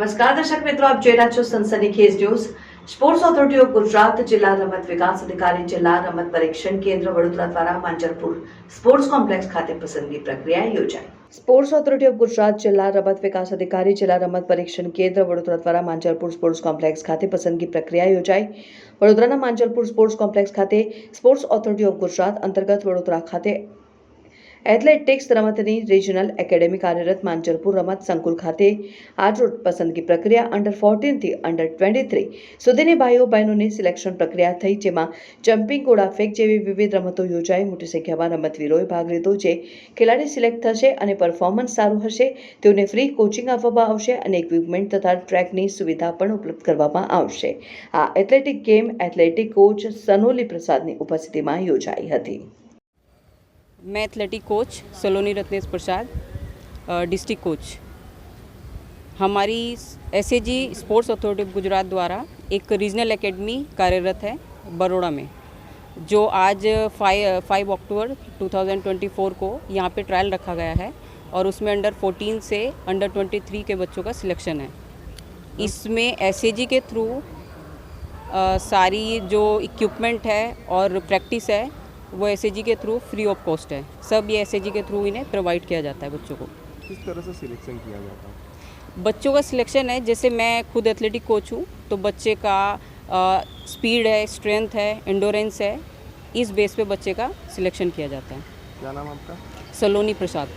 નમસ્કાર, દર્શક મિત્રો, આપ જોઈ રહ્યા છો સનસની ખેસ news. Sports authority of Gujarat જિલ્લા રમત વિકાસ અધિકારી જિલ્લા રમત પરીક્ષણ કેન્દ્ર વડોદરા દ્વારા માંજરપુર સ્પોર્ટ્સ કોમ્પ્લેક્સ ખાતે પસંદગી પ્રક્રિયા યોજાઈ. સ્પોર્ટ્સ ઓથોરિટી ઓફ ગુજરાત જિલ્લા રમત વિકાસ અધિકારી જિલ્લા રમત પરીક્ષણ કેન્દ્ર વડોદરા દ્વારા માંજરપુર સ્પોર્ટ્સ કોમ્પ્લેક્સ ખાતે પસંદગી પ્રક્રિયા યોજાઈ. વડોદરાના માંજરપુર સ્પોર્ટ્સ કોમ્પ્લેક્સ ખાતે સ્પોર્ટ્સ ઓથોરિટી ઓફ ગુજરાત અંતર્ગત વડોદરા ખાતે એથ્લેટિક્સ રમતની રિજનલ એકેડેમી કાર્યરત માંજરપુર રમત સંકુલ ખાતે આજરોજ પસંદગી પ્રક્રિયા અંડર ફોર્ટીનથી અંડર ટ્વેન્ટી થ્રી સુધીની ભાઈઓ બહેનોની સિલેક્શન પ્રક્રિયા થઈ જેમાં જમ્પિંગ ગોળાફેંક જેવી વિવિધ રમતો યોજાઈ. મોટી સંખ્યામાં રમતવીરોએ ભાગ લીધો જે ખેલાડી સિલેક્ટ થશે અને પરફોર્મન્સ સારું હશે. તેઓને ફ્રી કોચિંગ આપવામાં આવશે અને ઇક્વિપમેન્ટ તથા ટ્રેકની સુવિધા પણ ઉપલબ્ધ કરવામાં આવશે. આ એથ્લેટિક ગેમ એથ્લેટિક કોચ સનોલી પ્રસાદની ઉપસ્થિતિમાં યોજાઈ હતી. मैं athletic coach Saloni Ratnesh Prasad district coach. हमारी SAG sports authority of Gujarat द्वारा एक रीजनल एकेडमी कार्यरत है बड़ोड़ा में, जो आज फाइव फाइव अक्टूबर 2024 को यहाँ पे ट्रायल रखा गया है और उसमें अंडर 14 से अंडर 23 के बच्चों का सिलेक्शन है। इसमें एसएजी के थ्रू सारी जो इक्विपमेंट है और प्रैक्टिस है वो एस के थ्रू फ्री ऑफ़ कॉस्ट है। सब ये एस के थ्रू इन्हें प्रोवाइड किया जाता है बच्चों को। किस तरह से सिलेक्शन किया जाता है? बच्चों का सिलेक्शन है जैसे मैं खुद एथलेटिक कोच हूँ तो बच्चे का स्पीड है स्ट्रेंथ है इंडोरेंस है इस बेस पे बच्चे का सिलेक्शन किया जाता है। क्या नाम आपका? सलोनी प्रसाद।